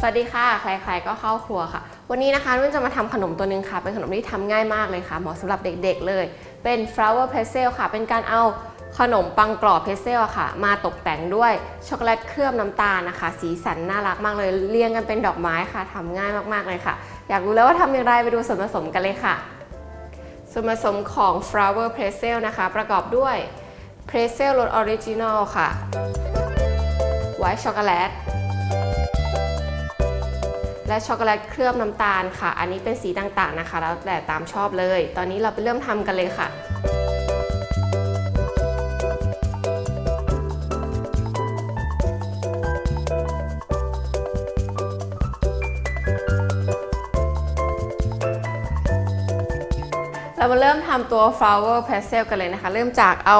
สวัสดีค่ะ ใครๆก็เข้าครัวค่ะ วันนี้นะคะนุ่นจะมาทำขนมตัวหนึงค่ะ เป็นขนมที่ทำง่ายมากเลยค่ะ เหมาะสำหรับเด็กๆเลย เป็น flower pretzel ค่ะ เป็นการเอาขนมปังกรอบเพรสเซลค่ะ มาตกแต่งด้วยช็อกโกแลตเคลือบน้ำตาลนะคะ สีสันน่ารักมากเลย เรียงกันเป็นดอกไม้ค่ะทำง่ายมากๆเลยค่ะ อยากรู้แล้วว่าทำอย่างไรไปดูส่วนผสมกันเลยค่ะ ส่วนผสมของ flower pretzel นะคะ ประกอบด้วย pretzel รสออริจินอลค่ะ ไวท์ช็อกโกแลต และช็อกโกแลตเคลือบน้ำตาลค่ะ อันนี้เป็นสีต่างๆนะคะ แล้วแต่ตามชอบเลย ตอนนี้เราไปเริ่มทำกันเลยค่ะเรามาเริ่มทำตัว flower pretzel กันเลยนะคะ เริ่มจากเอา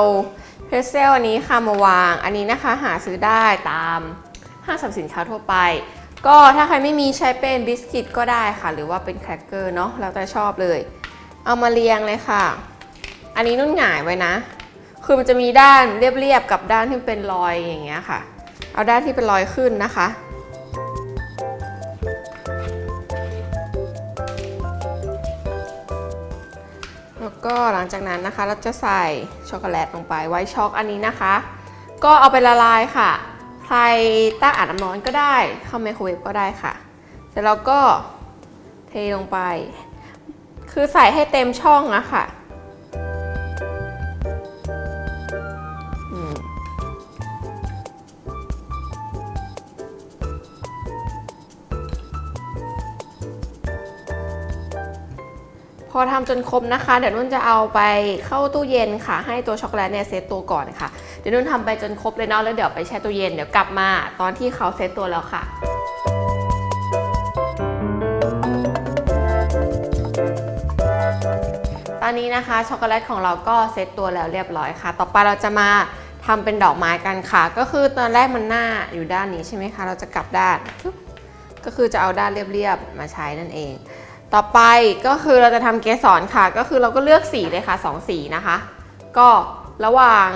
pretzel อันนี้ค่ะมาวาง อันนี้นะคะหาซื้อได้ตามห้างสรรพสินค้าทั่วไป ก็ถ้าใครไม่มีใช้เป็นบิสกิตก็ได้ค่ะ หรือว่าเป็นแครกเกอร์เนาะแล้วแต่ชอบเลย เอามาเรียงเลยค่ะ อันนี้นุ่นหงายไว้นะ คือมันจะมีด้านเรียบๆกับด้านที่เป็นรอยอย่างเงี้ยค่ะ เอาด้านที่เป็นรอยขึ้นนะคะ แล้วก็หลังจากนั้นนะคะเราจะใส่ช็อกโกแลตลงไปไวท์ช็อกอันนี้นะคะ ก็เอาไปละลายค่ะ ใครตั้งอ่านน้ำร้อนก็ได้ เข้าไมโครเวฟก็ได้ค่ะ เสร็จแล้วก็เทลงไป คือใส่ให้เต็มช่องนะค่ะ อทำจนครบนะคะ เดี๋ยวนุ่นจะเอาไปเข้าตู้เย็นค่ะ ให้ตัวช็อกโกแลตเนี่ยเซตตัวก่อนค่ะ เดี๋ยวนุ่นทำไปจนครบเลยเนาะแล้วเดี๋ยวไปแช่ตู้เย็นเดี๋ยวกลับมาตอนที่เขาเซตตัวแล้วค่ะตอนนี้นะคะช็อกโกแลตของเราก็เซตตัวแล้วเรียบร้อยค่ะ ต่อไปเราจะมาทำเป็นดอกไม้กันค่ะ ก็คือตอนแรกมันหน้าอยู่ด้านนี้ใช่ไหมคะ เราจะกลับด้าน ก็คือจะเอาด้านเรียบๆมาใช้นั่นเอง ต่อไปก็คือเราจะทำเกสรค่ะ ก็คือเราก็เลือกสีเลยค่ะสองสีนะคะ ก็ระหว่าง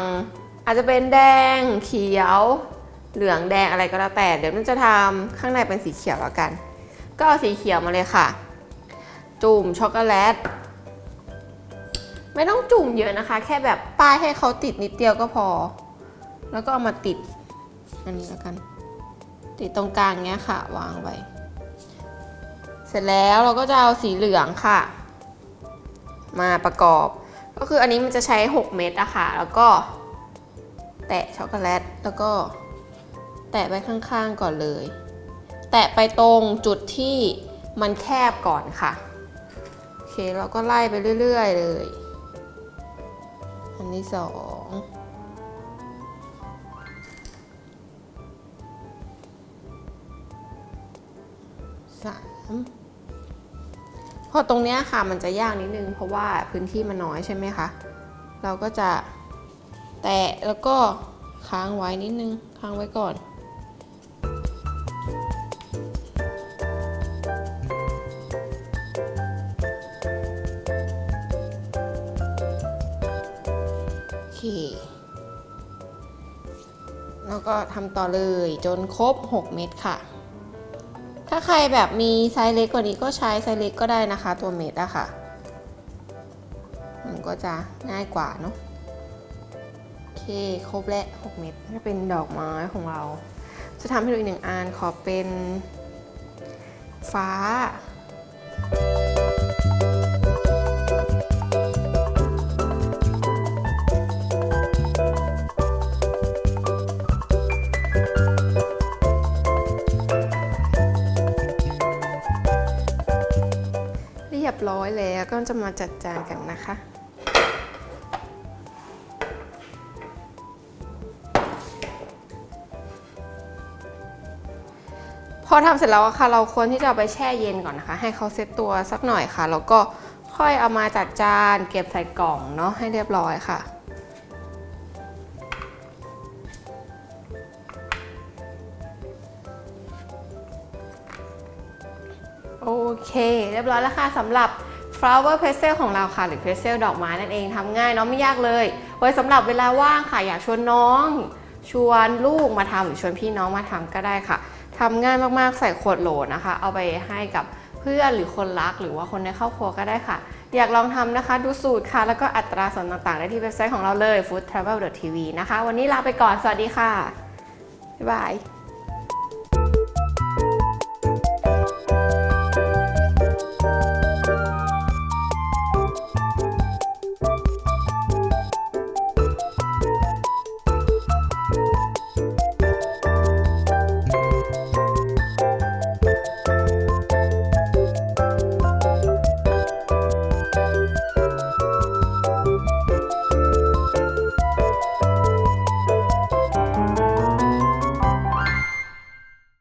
อาจจะเป็นแดงเขียว เหลืองแดงอะไรก็แล้วแต่ เดี๋ยวมันจะทำข้างในเป็นสีเขียวแล้วกัน ก็เอาสีเขียวมาเลยค่ะ จุ่มช็อกโกแลตไม่ต้องจุ่มเยอะนะคะ แค่แบบป้ายให้เขาติดนิดเดียวก็พอ แล้วก็เอามาติดอันนี้แล้วกัน ติดตรงกลางเนี้ยค่ะ วางไว้ เสร็จแล้วเราก็จะเอาสีเหลืองค่ะ มาประกอบ ก็คืออันนี้มันจะใช้ 6 เม็ดอะค่ะ แล้วก็แตะช็อกโกแลต แล้วก็แตะไปข้างๆก่อนเลย แตะไปตรงจุดที่มันแคบก่อนค่ะ โอเคเราก็ไล่ไปเรื่อยๆเลย อันที่สองสาม พอตรงเนี้ยค่ะมันจะยากนิดนึง เพราะว่าพื้นที่มันน้อยใช่ไหมคะ เราก็จะแตะแล้วก็ค้างไว้นิดนึง ค้างไว้ก่อนโอเคแล้วก็ทำต่อเลยจนครบ 6 เม็ดค่ะ ถ้าใครแบบมีไซส์เล็กกว่านี้ก็ใช้ไซส์เล็กก็ได้นะคะ ตัวเม็ดอะค่ะ มันก็จะง่ายกว่าเนาะโอเคครบแล้ว6เม็ดจะเป็นดอกไม้ของเรา จะทำให้ดูอีกหนึ่งอันขอเป็นฟ้า ร้อยแล้วก็จะมาจัดจานกันนะคะ พอทำเสร็จแล้วค่ะ เราควรที่จะเอาไปแช่เย็นก่อนนะคะ ให้เขาเซตตัวสักหน่อยค่ะ แล้วก็ค่อยเอามาจัดจานเก็บใส่กล่องเนาะให้เรียบร้อยค่ะ เค เรียบร้อยแล้วค่ะสำหรับ flower pretzel ของเราค่ะ หรือ pretzel ดอกไม้นั่นเองทำง่ายเนาะไม่ยากเลย ไว้สำหรับเวลาว่างค่ะอยากชวนน้อง ชวนลูกมาทำหรือชวนพี่น้องมาทำก็ได้ค่ะทำง่ายมากๆใส่ขวดโหลนะคะ เอาไปให้กับเพื่อนหรือคนรักหรือว่าคนในครอบครัวก็ได้ค่ะ อยากลองทำนะคะ ดูสูตรค่ะ แล้วก็อัตราส่วนต่างๆ ได้ที่เว็บไซต์ของเราเลย foodtravel.tv นะคะ วันนี้ลาไปก่อน สวัสดีค่ะ บ๊ายบาย